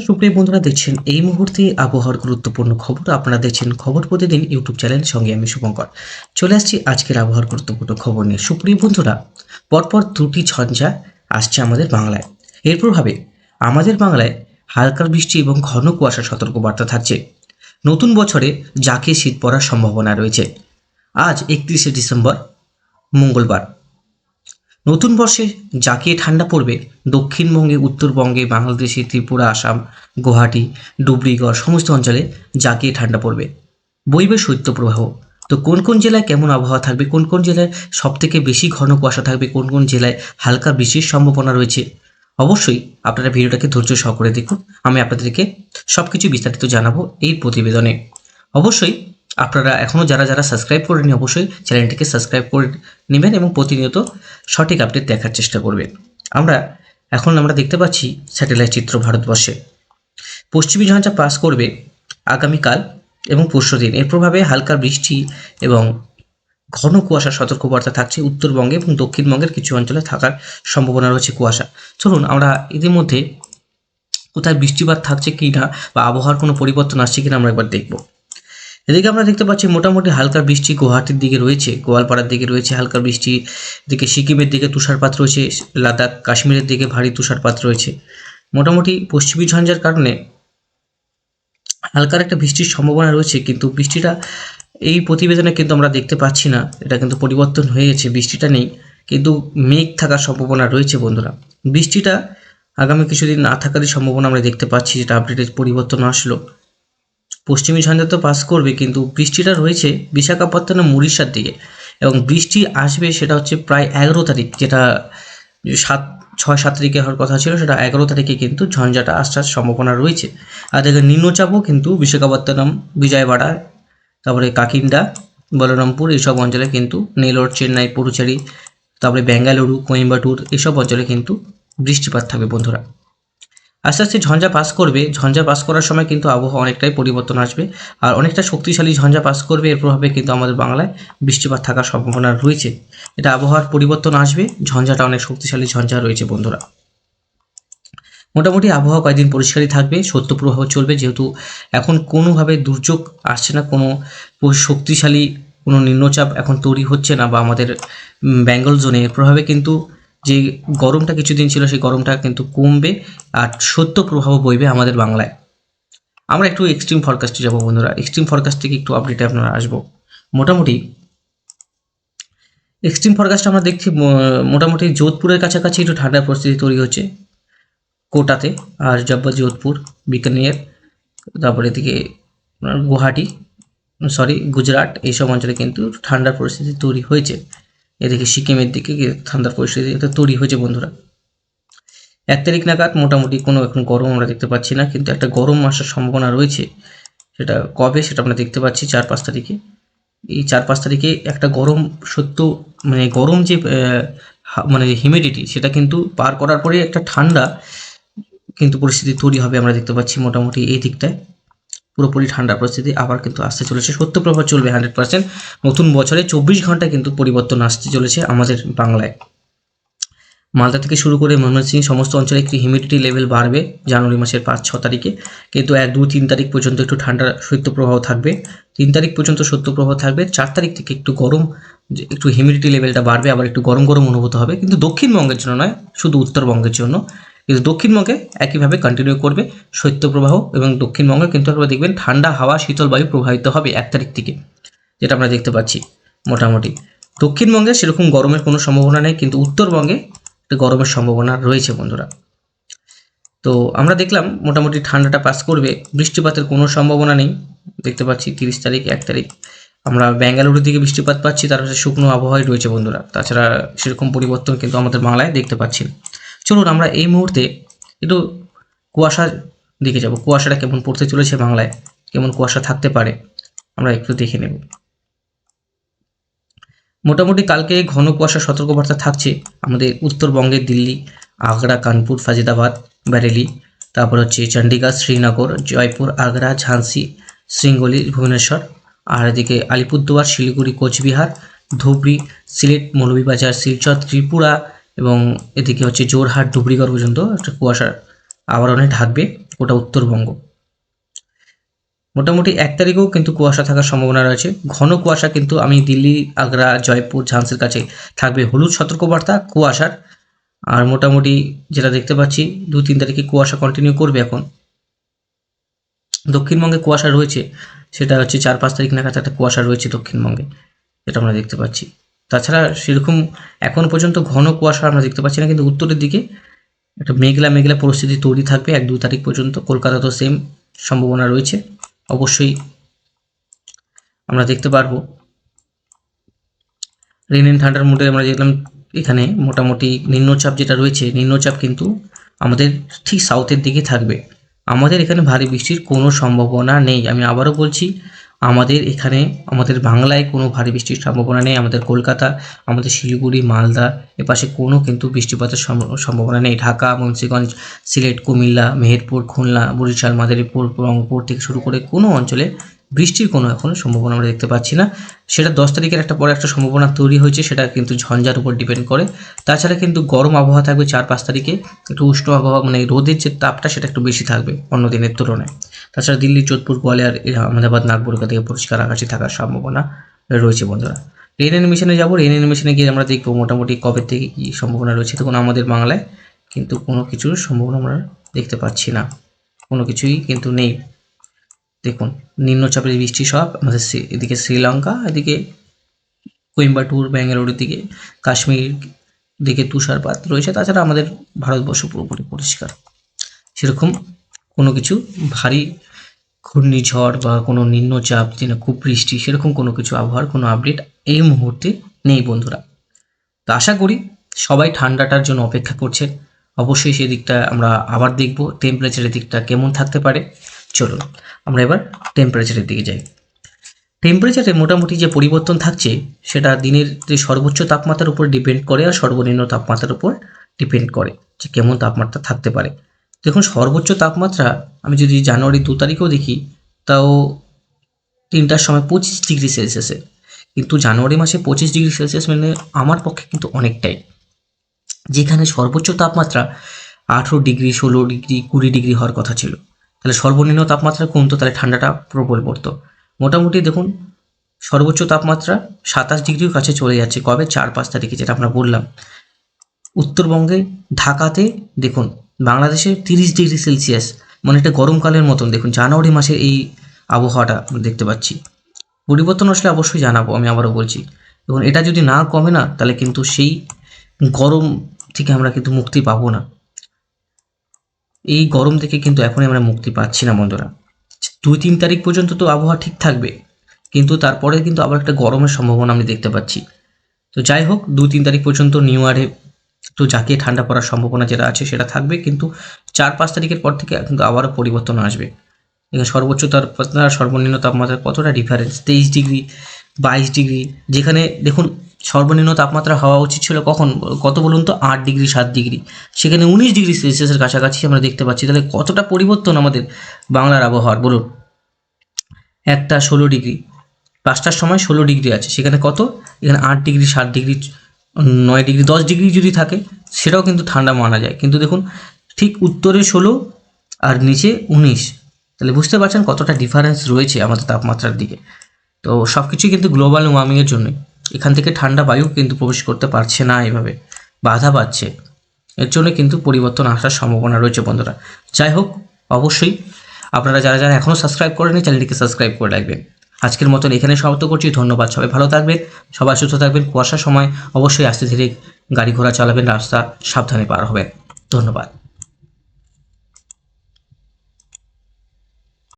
সুপ্রিয় বন্ধুরা, দেখছেন এই মুহূর্তে আবহাওয়ার গুরুত্বপূর্ণ খবর। আপনারা দেখছেন খবর প্রতিদিন ইউটিউব চ্যানেল সঙ্গে আমি শুভঙ্কর। চলে আসছি আজকের আবহাওয়ার গুরুত্বপূর্ণ খবর নিয়ে। সুপ্রিয় বন্ধুরা, পরপর দুটি ঝঞ্ঝা আসছে আমাদের বাংলায়। এর প্রভাবে আমাদের বাংলায় হালকা বৃষ্টি এবং ঘন কুয়াশা সতর্কবার্তা থাকছে। নতুন বছরে যাকে শীত পড়ার সম্ভাবনা রয়েছে। আজ একত্রিশে ডিসেম্বর, মঙ্গলবার। নতুন বর্ষে জাঁকিয়ে ঠান্ডা পড়বে দক্ষিণবঙ্গে, উত্তরবঙ্গে, বাংলাদেশে, ত্রিপুরা, আসাম, গুয়াহাটি, ডুবরিগড়, সমস্ত অঞ্চলে জাঁকিয়ে ঠান্ডা পড়বে। বইবে শৈত্যপ্রবাহ তো কোন কোন জেলায় কেমন আবহাওয়া থাকবে, কোন কোন জেলায় সব থেকে বেশি ঘন কুয়াশা থাকবে, কোন কোন জেলায় হালকা বৃষ্টির সম্ভাবনা রয়েছে, অবশ্যই আপনারা ভিডিওটাকে ধৈর্য সহকারে দেখুন। আমি আপনাদেরকে সব কিছু বিস্তারিত জানাব এই প্রতিবেদনে। অবশ্যই আপনারা এখনও যারা যারা সাবস্ক্রাইব করেনি অবশ্যই চ্যানেলটিকে সাবস্ক্রাইব করে নেবেন এবং প্রতিনিয়ত সঠিক আপডেট দেখার চেষ্টা করবেন। আমরা এখন আমরা দেখতে পাচ্ছি স্যাটেলাইট চিত্র ভারতবর্ষে। পশ্চিমী ঝঞ্ঝা পাস করবে আগামীকাল এবং পরশুদিন এর প্রভাবে হালকা বৃষ্টি এবং ঘন কুয়াশার সতর্কবার্তা থাকছে উত্তরবঙ্গে এবং দক্ষিণবঙ্গের কিছু অঞ্চলে থাকার সম্ভাবনা রয়েছে কুয়াশা। চলুন, আমরা ইতিমধ্যে কোথায় বৃষ্টিপাত থাকছে কি না বা আবহাওয়ার কোনো পরিবর্তন আসছে কিনা আমরা একবার দেখব। এদিকে আমরা দেখতে পাচ্ছি মোটামুটি হালকা বৃষ্টি গুয়াহাটির দিকে রয়েছে, গোয়ালপাড়ার দিকে রয়েছে হালকা বৃষ্টি, এদিকে সিকিমের দিকে তুষারপাত রয়েছে, লাদাখ, কাশ্মীরের দিকে ভারী তুষারপাত রয়েছে। মোটামুটি পশ্চিমী ঝঞ্ঝার কারণে হালকার একটা বৃষ্টির সম্ভাবনা রয়েছে, কিন্তু বৃষ্টিটা এই প্রতিবেদনে কিন্তু আমরা দেখতে পাচ্ছি না, এটা কিন্তু পরিবর্তন হয়ে গেছে, বৃষ্টিটা নেই, কিন্তু মেঘ থাকার সম্ভাবনা রয়েছে বন্ধুরা। বৃষ্টিটা আগামী কিছুদিন না থাকারই সম্ভাবনা আমরা দেখতে পাচ্ছি, যেটা আপডেটের পরিবর্তন আসলো। পশ্চিমী ঝঞ্ঝা তো পাস করবে, কিন্তু বৃষ্টিটা রয়েছে বিশাখাপত্তনম উড়িষ্যার দিকে। এবং বৃষ্টি আসবে সেটা হচ্ছে প্রায় এগারো তারিখ, যেটা সাত, ছয়, সাত তারিখে হওয়ার কথা ছিল, সেটা এগারো তারিখে কিন্তু ঝঞ্ঝাটা আসার সম্ভাবনা রয়েছে। আর দেখে, নিম্নচাপও কিন্তু বিশাখাপত্তনম, বিজয়বাড়া, তারপরে কাকিন্ডা বলরামপুর এইসব অঞ্চলে কিন্তু নেলোর, চেন্নাই, পুরুচেরি, তারপরে বেঙ্গালুরু, কোয়েম্বাটুর এইসব অঞ্চলে কিন্তু বৃষ্টিপাত থাকবে বন্ধুরা। আস্তে আস্তে ঝঞ্ঝা পাস করবে। ঝঞ্ঝা পাস করার সময় কিন্তু আবহাওয়া অনেকটাই পরিবর্তন আসবে। আর অনেকটা শক্তিশালী ঝঞ্ঝা পাস করবে, এর প্রভাবে কিন্তু আমাদের বাংলায় বৃষ্টিপাত থাকার সম্ভাবনা রয়েছে। এটা আবহাওয়ার পরিবর্তন আসবে। ঝঞ্ঝাটা অনেক শক্তিশালী ঝঞ্ঝা রয়েছে, বন্ধুরা। মোটামুটি আবহাওয়া কয়েকদিন পরিষ্কারই থাকবে, সত্য প্রবাহ চলবে, যেহেতু এখন কোনোভাবে দুর্যোগ আসছে না, কোনো শক্তিশালী কোনো নিম্নচাপ এখন তৈরি হচ্ছে না বা আমাদের বেঙ্গল জোনে এর প্রভাবে কিন্তু যে গরমটা কিছুদিন ছিল, সেই গরমটা কিন্তু কমবে আর সত্য প্রভাব বইবে আমাদের বাংলায়। আমরা একটু এক্সট্রিম ফরকাস্টে যাব বন্ধুরা। এক্সট্রিম ফরকাস্ট থেকে একটু আপডেটে আপনারা আসব। মোটামুটি এক্সট্রিম ফরকাস্ট আমরা দেখছি মোটামুটি যোধপুরের কাছাকাছি একটু ঠান্ডার পরিস্থিতি তৈরি হচ্ছে কোটাতে আর জব্বা যোধপুর, বিকানের, তারপরে এদিকে গুয়াহাটি সরি গুজরাট, এইসব অঞ্চলে কিন্তু ঠান্ডার পরিস্থিতি তৈরি হয়েছে। এদিকে সিকিমের দিকে ঠান্ডার পরিস্থিতি এটা তৈরি হয়েছে, বন্ধুরা। এক তারিখ নাগাদ মোটামুটি কোনো এখন গরম আমরা দেখতে পাচ্ছি না, কিন্তু একটা গরম আসার সম্ভাবনা রয়েছে। সেটা কবে সেটা আমরা দেখতে পাচ্ছি চার পাঁচ তারিখে। এই চার পাঁচ তারিখে একটা গরম সত্য মানে গরম যে মানে হিউমিডিটি সেটা কিন্তু পার করার পরে একটা ঠান্ডা কিন্তু পরিস্থিতি তৈরি হবে আমরা দেখতে পাচ্ছি মোটামুটি এই দিকটায়। পুরোপুরি ঠান্ডার পরিস্থিতি আবার কিন্তু আসতে চলেছে। সত্য প্রভাব চলবে হান্ড্রেড পার্সেন্ট নতুন বছরে চব্বিশ ঘণ্টা কিন্তু পরিবর্তন আসতে চলেছে আমাদের বাংলায়। মালদা থেকে শুরু করে ময়মনসিংহ সমস্ত অঞ্চলে একটি হিউমিডিটি লেভেল বাড়বে জানুয়ারি মাসের পাঁচ, ছ তারিখে। কিন্তু এক, দু, তিন তারিখ পর্যন্ত একটু ঠান্ডা শৈত্যপ্রবাহ থাকবে। তিন তারিখ পর্যন্ত শৈত্যপ্রবাহ থাকবে। চার তারিখ থেকে একটু গরম একটু হিউমিডিটি লেভেলটা বাড়বে, আবার একটু গরম গরম অনুভূত হবে। কিন্তু দক্ষিণবঙ্গের জন্য নয়, শুধু উত্তরবঙ্গের জন্য। কিন্তু দক্ষিণবঙ্গে একইভাবে কন্টিনিউ করবে শৈত্যপ্রবাহ এবং দক্ষিণবঙ্গে কিন্তু আপনারা দেখবেন ঠান্ডা হাওয়া, শীতল বায়ু প্রবাহিত হবে এক তারিখ থেকে, যেটা আমরা দেখতে পাচ্ছি মোটামুটি। দক্ষিণবঙ্গে সেরকম গরমের কোনো সম্ভাবনা নেই, কিন্তু উত্তরবঙ্গে গরমের সম্ভাবনা রয়েছে বন্ধুরা। তো আমরা দেখলাম মোটামুটি ঠান্ডাটা পাস করবে, বৃষ্টিপাতের কোনো সম্ভাবনা নেই, দেখতে পাচ্ছি তিরিশ তারিখ, এক তারিখ। আমরা বেঙ্গালুরুর দিকে বৃষ্টিপাত পাচ্ছি, তার শুকনো আবহাওয়াই রয়েছে বন্ধুরা। তাছাড়া সেরকম পরিবর্তন কিন্তু আমাদের বাংলায় দেখতে পাচ্ছি চলুন আমরা এই মুহূর্তে একটু কুয়াশার দিকে যাব। কুয়াশাটা কেমন পড়তে চলেছে বাংলায়? কেমন কুয়াশা থাকতে পারে? আমরা একটু দেখে নেব। মোটামুটি কালকে ঘন কুয়াশা সতর্কবার্তা থাকছে আমাদের উত্তরবঙ্গের দিল্লি, আগ্রা, কানপুর ফাজিদাবাদ ব্যারেলি তারপর হচ্ছে চণ্ডীগড় শ্রীনগর, জয়পুর, আগ্রা ঝান্সি শৃঙ্গলি, ভুবনেশ্বর, আর এদিকে আলিপুরদুয়ার, শিলিগুড়ি, কোচবিহার, ধুবড়ি, সিলেট, মৌলভীবাজার, শিলচর, ত্রিপুরা এবং এদিকে হচ্ছে জোরহাট ধুবড়িগড় পর্যন্ত একটা কুয়াশার আবরণে ঢাকবে গোটা উত্তরবঙ্গ। মোটামুটি এক তারিখেও কিন্তু কুয়াশা থাকার সম্ভাবনা রয়েছে। ঘন কুয়াশা কিন্তু আমি দিল্লি, আগ্রা, জয়পুর, ঝান্সির কাছে থাকবে হলুদ সতর্কবার্তা, কুয়াশার। আর মোটামুটি যেটা দেখতে পাচ্ছি, দু তিন তারিখে কুয়াশা কন্টিনিউ করবে এখন। দক্ষিণবঙ্গে কুয়াশা রয়েছে, সেটা হচ্ছে চার পাঁচ তারিখ নাগাদ একটা কুয়াশা রয়েছে দক্ষিণবঙ্গে, যেটা আমরা দেখতে পাচ্ছি। তাছাড়া সেরকম এখন পর্যন্ত ঘন কুয়াশা আমরা দেখতে পাচ্ছি না, কিন্তু উত্তরের দিকে একটা মেঘলা মেঘলা পরিস্থিতি তৈরি থাকবে এক দু তারিখ পর্যন্ত। কলকাতাতেও সেম সম্ভাবনা রয়েছে। অবশ্যই আমরা দেখতে পারব। রেন অ্যান্ড ঠান্ডার মোডে আমরা দেখলাম এখানে মোটামুটি নিম্নচাপ যেটা রয়েছে, নিম্নচাপ কিন্তু আমাদের ঠিক সাউথের দিকে থাকবে। আমাদের এখানে ভারী বৃষ্টির কোনো সম্ভাবনা নেই। আমি আবারও বলছি আমাদের এখানে, আমাদের বাংলায় কোনো ভারী বৃষ্টির সম্ভাবনা নেই। আমাদের কলকাতা, আমাদের শিলিগুড়ি, মালদা, এপাশে কোনো কিন্তু বৃষ্টিপাতের সম্ভাবনা নেই। ঢাকা, মুন্সিগঞ্জ, সিলেট, কুমিল্লা, মেহেরপুর, খুলনা, বরিশাল, মাদারীপুর, রংপুর থেকে শুরু করে কোনো অঞ্চলে বৃষ্টির কোনো এখনও সম্ভাবনা আমরা দেখতে পাচ্ছি না। সেটা দশ তারিখের একটা পরে একটা সম্ভাবনা তৈরি হয়েছে, সেটা কিন্তু ঝঞ্ঝার উপর ডিপেন্ড করে। তাছাড়া কিন্তু গরম আবহাওয়া থাকবে চার পাঁচ তারিখে। একটু উষ্ণ আবহাওয়া মানে রোদের যে তাপটা, সেটা একটু বেশি থাকবে অন্য দিনের তুলনায়। তাছাড়া দিল্লি, যোধপুর, গোয়ালিয়র, আহমেদাবাদ, নাগপুর থেকে পরিষ্কার আকাশে থাকার সম্ভাবনা রয়েছে বন্ধুরা। রেন অ্যানিমেশনে যাব রেন অ্যানিমেশনে গিয়ে আমরা দেখব মোটামুটি কবে থেকে কী সম্ভাবনা রয়েছে। তখন আমাদের বাংলায় কিন্তু কোনো কিছুর সম্ভাবনা আমরা দেখতে পাচ্ছি না। কোনো কিছুই কিন্তু নেই। দেখুন, নিম্নচাপের বৃষ্টি সব আমাদের এদিকে শ্রীলঙ্কা, এদিকে কোয়েম্বাটুর ব্যাঙ্গালোরের দিকে কাশ্মীর দিকে তুষারপাত রয়েছে। তাছাড়া আমাদের ভারতবর্ষ পুরোপুরি পরিষ্কার। সেরকম কোনো কিছু ভারী ঘূর্ণিঝড় বা কোনো নিম্নচাপ যেটা খুব বৃষ্টি, সেরকম কোনো কিছু আবহাওয়ার কোনো আপডেট এই মুহূর্তে নেই বন্ধুরা। তো আশা করি সবাই ঠান্ডাটার জন্য অপেক্ষা করছেন অবশ্যই সেই দিকটা আমরা আবার দেখব। টেম্পারেচারের দিকটা কেমন থাকতে পারে। চলুন, আমরা এবার টেম্পারেচারের দিকে যাই। টেম্পারেচারে মোটামুটি যে পরিবর্তন থাকছে, সেটা দিনের যে সর্বোচ্চ তাপমাত্রার উপর ডিপেন্ড করে আর সর্বনিম্ন তাপমাত্রার উপর ডিপেন্ড করে যে কেমন তাপমাত্রা থাকতে পারে। দেখুন, সর্বোচ্চ তাপমাত্রা আমি যদি জানুয়ারি দু তারিখেও দেখি, তাও তিনটার সময় পঁচিশ ডিগ্রি সেলসিয়াসে। কিন্তু জানুয়ারি মাসে পঁচিশ ডিগ্রি সেলসিয়াস মানে আমার পক্ষে কিন্তু অনেকটাই। যেখানে সর্বোচ্চ তাপমাত্রা আঠেরো ডিগ্রি, ষোলো ডিগ্রি, কুড়ি ডিগ্রি হওয়ার কথা ছিল। তাহলে সর্বনিম্ন তাপমাত্রা কমতো, তাহলে ঠান্ডাটা প্রবল পড়তো মোটামুটি দেখুন, সর্বোচ্চ তাপমাত্রা সাতাশ ডিগ্রির কাছে চলে যাচ্ছে কবে? চার পাঁচ তারিখে, যেটা আমরা বললাম। উত্তরবঙ্গে, ঢাকাতে দেখুন, বাংলাদেশে তিরিশ ডিগ্রি সেলসিয়াস মানে এটা গরমকালের মতন। দেখুন, জানুয়ারি মাসের এই আবহাওয়াটা আমরা দেখতে পাচ্ছি। পরিবর্তন আসলে অবশ্যই জানাব, আমি আবারও বলছি। এবং এটা যদি না কমে না, তাহলে কিন্তু সেই গরম থেকে আমরা কিন্তু মুক্তি পাবো না। এই গরম থেকে কিন্তু এখনই আমরা মুক্তি পাচ্ছি না, বন্ধুরা। দুই তিন তারিখ পর্যন্ত তো আবহাওয়া ঠিক থাকবে, কিন্তু তারপরে কিন্তু আবার একটা গরমের সম্ভাবনা আমি দেখতে পাচ্ছি। তো যাই হোক দু তিন তারিখ পর্যন্ত নিউ ইয়ারে তো জাঁকিয়ে ঠান্ডা পড়ার সম্ভাবনা যেটা আছে সেটা থাকবে, কিন্তু চার পাঁচ তারিখের পর থেকে কিন্তু আবারও পরিবর্তন আসবে। এখানে সর্বোচ্চ তাপমাত্রা সর্বনিম্ন তাপমাত্রার কতটা ডিফারেন্স তেইশ ডিগ্রি, বাইশ ডিগ্রি, যেখানে দেখুন সর্বনিম্ন তাপমাত্রা হওয়া উচিত ছিল কখন? কত বলুন তো? আট ডিগ্রি, সাত ডিগ্রি। সেখানে উনিশ ডিগ্রি সেলসিয়াসের কাছাকাছি আমরা দেখতে পাচ্ছি। তাহলে কতটা পরিবর্তন আমাদের বাংলার আবহাওয়ার? বলুন। একটা ষোলো ডিগ্রি। পাঁচটার সময় ষোলো ডিগ্রি আছে। সেখানে কত? এখানে আট ডিগ্রি, সাত ডিগ্রি, নয় ডিগ্রি, দশ ডিগ্রি যদি থাকে, সেটাও কিন্তু ঠান্ডা মানা যায়। কিন্তু দেখুন, ঠিক উত্তরে ষোলো আর নিচে উনিশ। তাহলে বুঝতে পারছেন কতটা ডিফারেন্স রয়েছে আমাদের তাপমাত্রার দিকে। তো সব কিছুই কিন্তু গ্লোবাল ওয়ার্মিংয়ের জন্যই। এখান থেকে ঠান্ডা বায়ু কিন্তু প্রবেশ করতে পারছে না এভাবে। বাধা পাচ্ছে। এর জন্য কিন্তু পরিবর্তন আসার সম্ভাবনা রয়েছে বন্ধুরা। যাই হোক, অবশ্যই আপনারা যারা যারা এখনও সাবস্ক্রাইব করেনি চ্যানেলটিকে সাবস্ক্রাইব করে রাখবেন। আজকের মতন এখানে সমাপ্ত করছি। ধন্যবাদ, সবাই ভালো থাকবেন, সবাই সুস্থ থাকবেন, কুয়াশার সময় অবশ্যই আস্তে ধীরে গাড়ি ঘোড়া চালাবেন, রাস্তা সাবধানে পার হবেন। ধন্যবাদ।